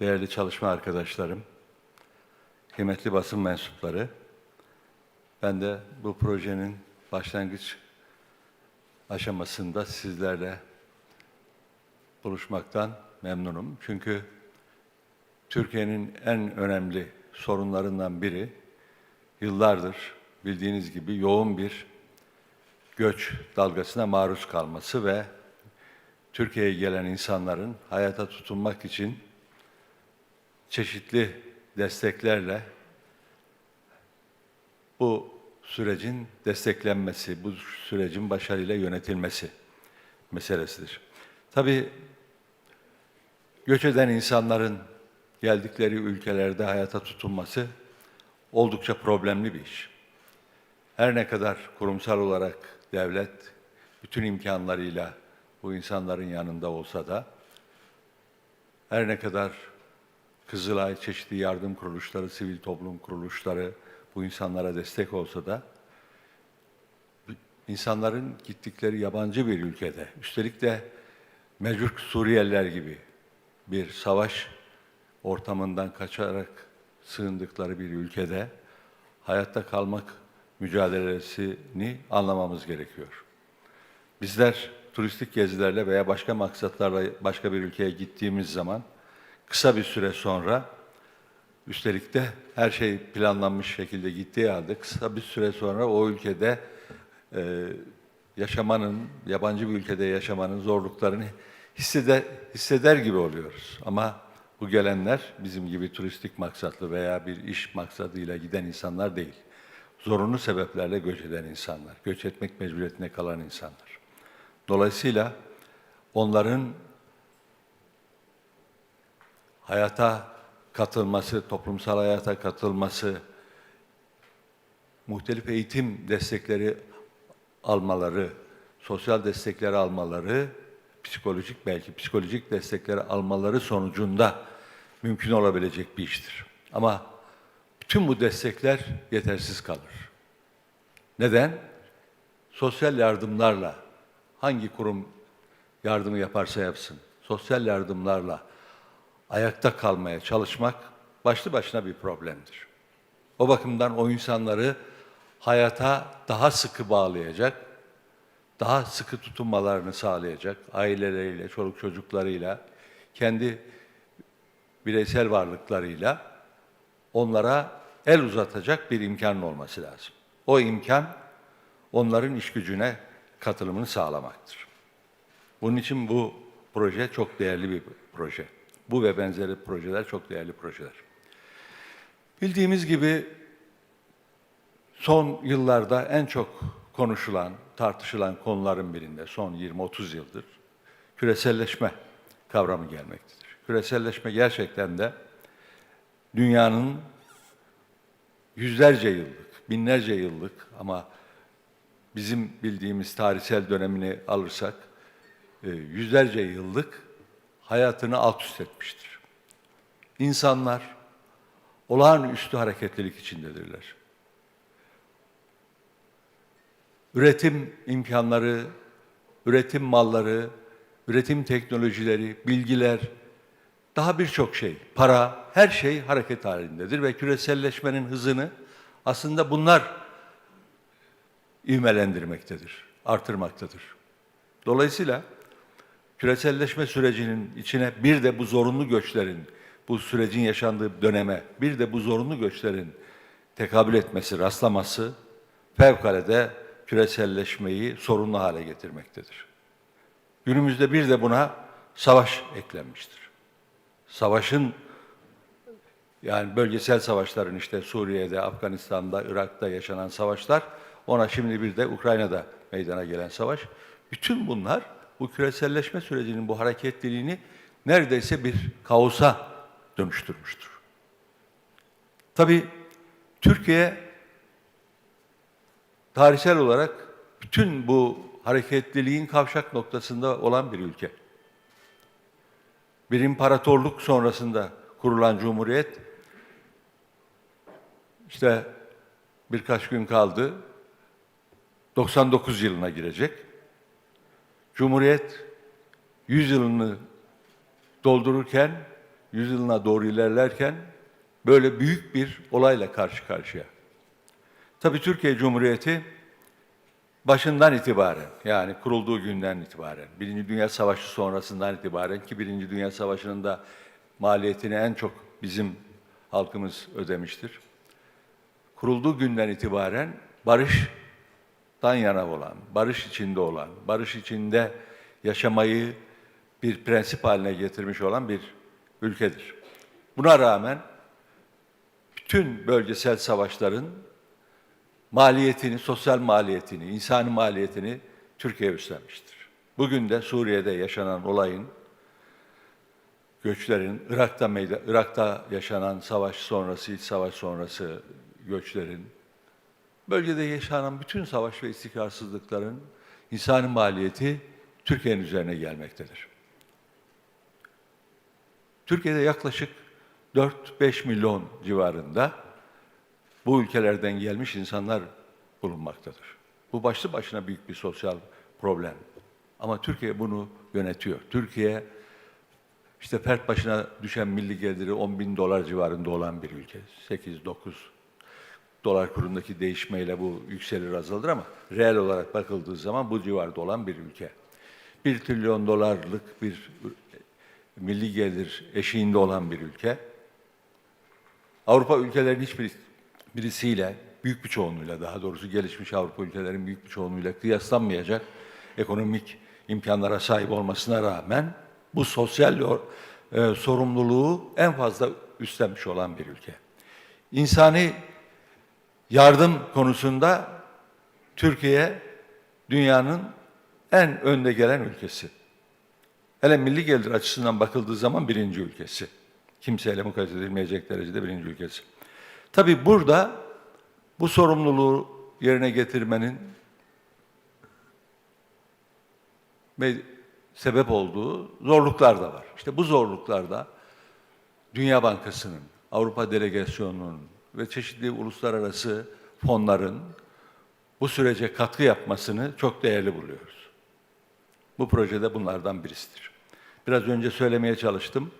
değerli çalışma arkadaşlarım, kıymetli basın mensupları, ben de bu projenin başlangıç aşamasında sizlerle buluşmaktan memnunum. Çünkü Türkiye'nin en önemli sorunlarından biri yıllardır bildiğiniz gibi yoğun bir göç dalgasına maruz kalması ve Türkiye'ye gelen insanların hayata tutunmak için çeşitli desteklerle bu sürecin desteklenmesi, bu sürecin başarıyla yönetilmesi meselesidir. Tabii göç eden insanların geldikleri ülkelerde hayata tutunması oldukça problemli bir iş. Her ne kadar kurumsal olarak devlet bütün imkanlarıyla bu insanların yanında olsa da her ne kadar Kızılay, çeşitli yardım kuruluşları, sivil toplum kuruluşları bu insanlara destek olsa da insanların gittikleri yabancı bir ülkede, üstelik de mecbur Suriyeliler gibi bir savaş ortamından kaçarak sığındıkları bir ülkede hayatta kalmak mücadelesini anlamamız gerekiyor. Bizler turistik gezilerle veya başka maksatlarla başka bir ülkeye gittiğimiz zaman kısa bir süre sonra üstelik de her şey planlanmış şekilde gittiği halde kısa bir süre sonra o ülkede e, yaşamanın, yabancı bir ülkede yaşamanın zorluklarını hisseder, hisseder gibi oluyoruz. Ama bu gelenler bizim gibi turistik maksatlı veya bir iş maksadıyla giden insanlar değil. Zorunlu sebeplerle göç eden insanlar, göç etmek mecburiyetine kalan insanlar. Dolayısıyla onların hayata katılması, toplumsal hayata katılması, muhtelif eğitim destekleri almaları, sosyal destekleri almaları, psikolojik belki psikolojik destekleri almaları sonucunda mümkün olabilecek bir iştir. Ama bütün bu destekler yetersiz kalır. Neden? Sosyal yardımlarla hangi kurum yardımı yaparsa yapsın, sosyal yardımlarla ayakta kalmaya çalışmak başlı başına bir problemdir. O bakımdan o insanları hayata daha sıkı bağlayacak, daha sıkı tutunmalarını sağlayacak, aileleriyle, çoluk çocuklarıyla, kendi bireysel varlıklarıyla onlara el uzatacak bir imkanın olması lazım. O imkan onların iş gücüne katılımını sağlamaktır. Bunun için bu proje çok değerli bir proje. Bu ve benzeri projeler çok değerli projeler. Bildiğimiz gibi son yıllarda en çok konuşulan, tartışılan konuların birinde son 20-30 yıldır küreselleşme kavramı gelmektedir. Küreselleşme gerçekten de dünyanın yüzlerce yıllık, binlerce yıllık ama bizim bildiğimiz tarihsel dönemini alırsak e, yüzlerce yıllık hayatını alt üst etmiştir. İnsanlar olağanüstü hareketlilik içindedirler. Üretim imkanları, üretim malları, üretim teknolojileri, bilgiler, daha birçok şey, para, her şey hareket halindedir ve küreselleşmenin hızını aslında bunlar ivmelendirmektedir, artırmaktadır. Dolayısıyla küreselleşme sürecinin içine bir de bu zorunlu göçlerin, bu sürecin yaşandığı döneme, bir de bu zorunlu göçlerin tekabül etmesi, rastlaması fevkalade küreselleşmeyi sorunlu hale getirmektedir. Günümüzde bir de buna savaş eklenmiştir. Savaşın yani bölgesel savaşların işte Suriye'de, Afganistan'da, Irak'ta yaşanan savaşlar, ona şimdi bir de Ukrayna'da meydana gelen savaş. Bütün bunlar bu küreselleşme sürecinin bu hareketliliğini neredeyse bir kaosa dönüştürmüştür. Tabii Türkiye tarihsel olarak bütün bu hareketliliğin kavşak noktasında olan bir ülke. Bir imparatorluk sonrasında kurulan cumhuriyet işte birkaç gün kaldı 99 yılına girecek. Cumhuriyet 100 yılını doldururken yüzyılına doğru ilerlerken böyle büyük bir olayla karşı karşıya. Tabii Türkiye Cumhuriyeti başından itibaren yani kurulduğu günden itibaren, Birinci Dünya Savaşı sonrasından itibaren ki Birinci Dünya Savaşı'nın da maliyetini en çok bizim halkımız ödemiştir. Kurulduğu günden itibaren barıştan yana olan, barış içinde olan, barış içinde yaşamayı bir prensip haline getirmiş olan bir ülkedir. Buna rağmen bütün bölgesel savaşların maliyetini, sosyal maliyetini, insani maliyetini Türkiye üstlenmiştir. Bugün de Suriye'de yaşanan olayın, göçlerin, Irak'ta, Irak'ta yaşanan savaş sonrası, savaş sonrası göçlerin, bölgede yaşanan bütün savaş ve istikrarsızlıkların insani maliyeti Türkiye'nin üzerine gelmektedir. Türkiye'de yaklaşık 4-5 milyon civarında bu ülkelerden gelmiş insanlar bulunmaktadır. Bu başlı başına büyük bir sosyal problem. Ama Türkiye bunu yönetiyor. Türkiye işte fert başına düşen milli geliri 10 bin dolar civarında olan bir ülke. 8-9 dolar kurundaki değişmeyle bu yükselir azalır ama reel olarak bakıldığı zaman bu civarda olan bir ülke. 1 trilyon dolarlık bir milli gelir eşiğinde olan bir ülke. Avrupa ülkelerinin hiçbir birisiyle, büyük bir çoğunluğuyla daha doğrusu gelişmiş Avrupa ülkelerin büyük bir çoğunluğuyla kıyaslanmayacak ekonomik imkanlara sahip olmasına rağmen bu sosyal e, sorumluluğu en fazla üstlenmiş olan bir ülke. İnsani yardım konusunda Türkiye dünyanın en önde gelen ülkesi. Hele milli gelir açısından bakıldığı zaman birinci ülkesi. Kimseyle mukayese edilmeyecek derecede birinci ülkesi. Tabii burada bu sorumluluğu yerine getirmenin ve sebep olduğu zorluklar da var. İşte bu zorluklarda Dünya Bankası'nın, Avrupa Delegasyonu'nun ve çeşitli uluslararası fonların bu sürece katkı yapmasını çok değerli buluyoruz. Bu projede bunlardan birisidir. Biraz önce söylemeye çalıştım.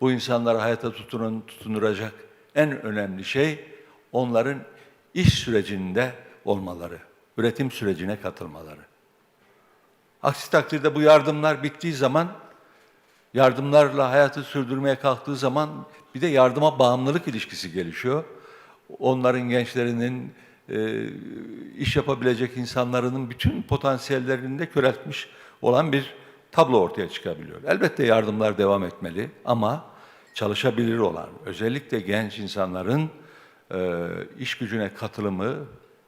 Bu insanları hayata tutunun, tutunuracak en önemli şey onların iş sürecinde olmaları, üretim sürecine katılmaları. Aksi takdirde bu yardımlar bittiği zaman, yardımlarla hayatı sürdürmeye kalktığı zaman bir de yardıma bağımlılık ilişkisi gelişiyor. Onların gençlerinin, e, iş yapabilecek insanların bütün potansiyellerini de köreltmiş olan bir tablo ortaya çıkabiliyor. Elbette yardımlar devam etmeli ama çalışabilir olan, özellikle genç insanların e, iş gücüne katılımı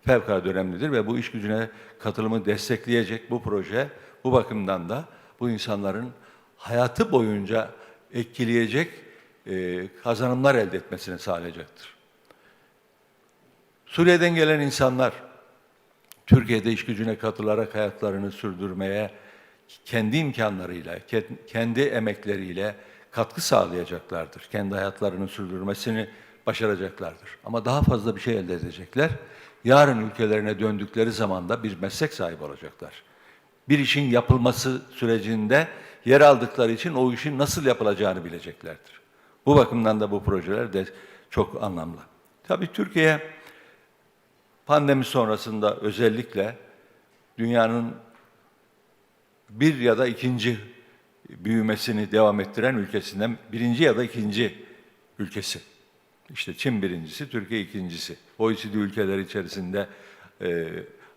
fevkalade önemlidir ve bu iş gücüne katılımı destekleyecek bu proje bu bakımdan da bu insanların hayatı boyunca etkileyecek e, kazanımlar elde etmesini sağlayacaktır. Suriye'den gelen insanlar Türkiye'de iş gücüne katılarak hayatlarını sürdürmeye kendi imkanlarıyla, kendi emekleriyle katkı sağlayacaklardır. Kendi hayatlarını sürdürmesini başaracaklardır. Ama daha fazla bir şey elde edecekler. Yarın ülkelerine döndükleri zaman da bir meslek sahibi olacaklar. Bir işin yapılması sürecinde yer aldıkları için o işin nasıl yapılacağını bileceklerdir. Bu bakımdan da bu projeler de çok anlamlı. Tabii Türkiye pandemi sonrasında özellikle dünyanın bir ya da ikinci büyümesini devam ettiren ülkesinden birinci ya da ikinci ülkesi. İşte Çin birincisi, Türkiye ikincisi. OECD ülkeleri içerisinde e,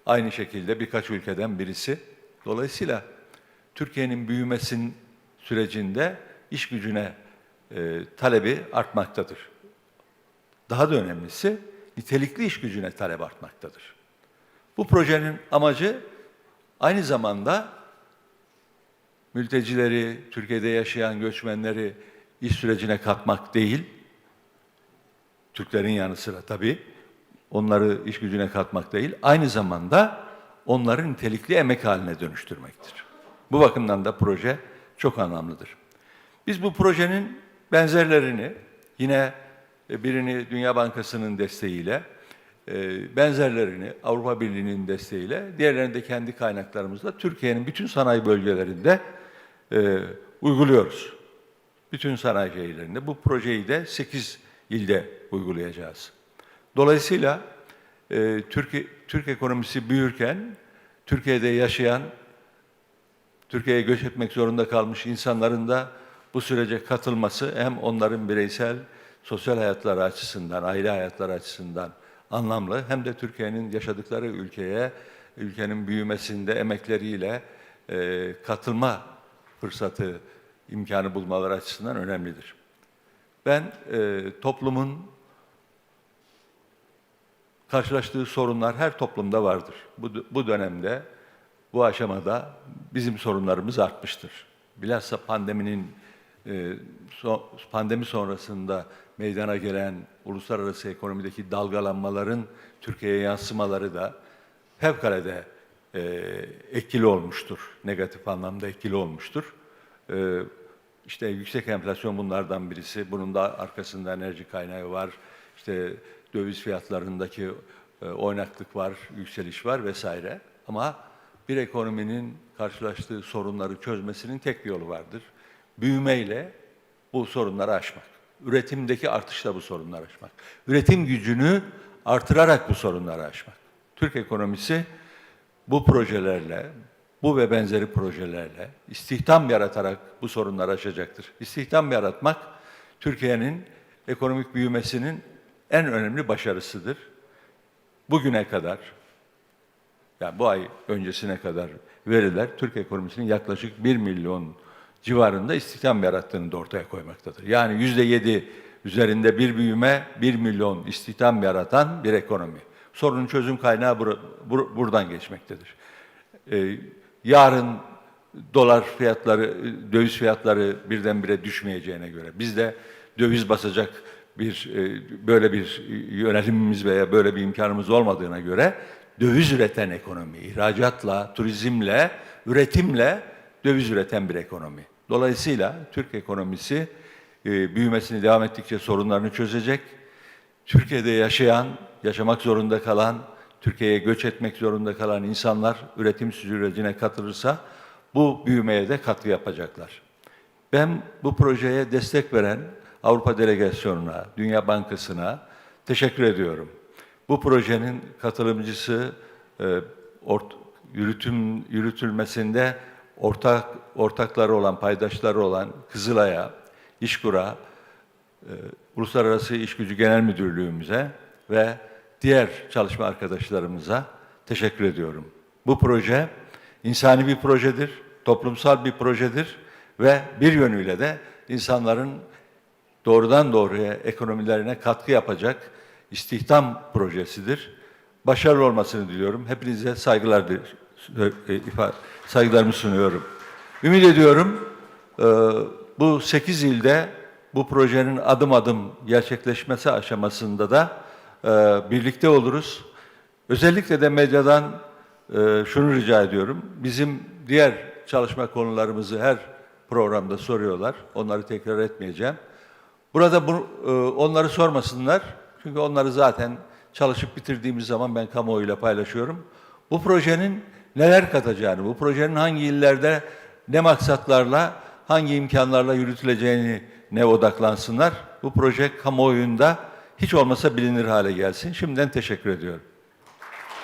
aynı şekilde birkaç ülkeden birisi. Dolayısıyla Türkiye'nin büyümesin sürecinde iş gücüne e, talebi artmaktadır. Daha da önemlisi nitelikli iş gücüne talep artmaktadır. Bu projenin amacı aynı zamanda mültecileri, Türkiye'de yaşayan göçmenleri iş sürecine katmak değil, Türklerin yanı sıra tabii, onları iş gücüne katmak değil, aynı zamanda onları nitelikli emek haline dönüştürmektir. Bu bakımdan da proje çok anlamlıdır. Biz bu projenin benzerlerini yine birini Dünya Bankası'nın desteğiyle, e, benzerlerini Avrupa Birliği'nin desteğiyle, diğerlerini de kendi kaynaklarımızla Türkiye'nin bütün sanayi bölgelerinde e, uyguluyoruz. Bütün sanayi şehirlerinde. Bu projeyi de 8 ilde uygulayacağız. Dolayısıyla e, Türkiye, Türk ekonomisi büyürken Türkiye'de yaşayan, Türkiye'ye göç etmek zorunda kalmış insanların da bu sürece katılması hem onların bireysel sosyal hayatları açısından, aile hayatları açısından anlamlı hem de Türkiye'nin yaşadıkları ülkeye, ülkenin büyümesinde emekleriyle e, katılma fırsatı, imkanı bulmaları açısından önemlidir. Ben e, toplumun karşılaştığı sorunlar her toplumda vardır. Bu, bu dönemde, bu aşamada bizim sorunlarımız artmıştır. Bilhassa pandeminin e, so- pandemi sonrasında meydana gelen uluslararası ekonomideki dalgalanmaların Türkiye'ye yansımaları da fevkalade e, etkili olmuştur. Negatif anlamda etkili olmuştur. E, işte yüksek enflasyon bunlardan birisi. Bunun da arkasında enerji kaynağı var. İşte döviz fiyatlarındaki e, oynaklık var, yükseliş var vesaire. Ama bir ekonominin karşılaştığı sorunları çözmesinin tek bir yolu vardır. Büyümeyle bu sorunları aşmak. Üretimdeki artışla bu sorunları aşmak. Üretim gücünü artırarak bu sorunları aşmak. Türk ekonomisi bu projelerle, bu ve benzeri projelerle istihdam yaratarak bu sorunları aşacaktır. İstihdam yaratmak Türkiye'nin ekonomik büyümesinin en önemli başarısıdır. Bugüne kadar, yani bu ay öncesine kadar veriler Türk ekonomisinin yaklaşık 1 milyon civarında istihdam yarattığını da ortaya koymaktadır. Yani yüzde yedi üzerinde bir büyüme, 1 milyon istihdam yaratan bir ekonomi. Sorunun çözüm kaynağı bur- bur- buradan geçmektedir. Ee, yarın dolar fiyatları, döviz fiyatları birdenbire düşmeyeceğine göre biz de döviz basacak bir e, böyle bir yönelimimiz veya böyle bir imkanımız olmadığına göre döviz üreten ekonomi, ihracatla, turizmle, üretimle döviz üreten bir ekonomi. Dolayısıyla Türk ekonomisi e, büyümesini devam ettikçe sorunlarını çözecek. Türkiye'de yaşayan, yaşamak zorunda kalan, Türkiye'ye göç etmek zorunda kalan insanlar üretim sürecine katılırsa bu büyümeye de katkı yapacaklar. Ben bu projeye destek veren Avrupa Delegasyonu'na, Dünya Bankası'na teşekkür ediyorum. Bu projenin katılımcısı, e, ort- yürütüm, yürütülmesinde ortak ortakları olan, paydaşları olan Kızılay'a, İşkur'a, e, Uluslararası İş Gücü Genel Müdürlüğümüze ve diğer çalışma arkadaşlarımıza teşekkür ediyorum. Bu proje insani bir projedir, toplumsal bir projedir ve bir yönüyle de insanların doğrudan doğruya ekonomilerine katkı yapacak istihdam projesidir. Başarılı olmasını diliyorum. Hepinize saygılar ifa- saygılarımı sunuyorum. Ümit ediyorum e, bu 8 ilde bu projenin adım adım gerçekleşmesi aşamasında da e, birlikte oluruz. Özellikle de medyadan e, şunu rica ediyorum. Bizim diğer çalışma konularımızı her programda soruyorlar. Onları tekrar etmeyeceğim. Burada bu, e, onları sormasınlar. Çünkü onları zaten çalışıp bitirdiğimiz zaman ben kamuoyuyla paylaşıyorum. Bu projenin neler katacağını, bu projenin hangi illerde ne maksatlarla, hangi imkanlarla yürütüleceğini ne odaklansınlar. Bu proje kamuoyunda hiç olmasa bilinir hale gelsin. Şimdiden teşekkür ediyorum.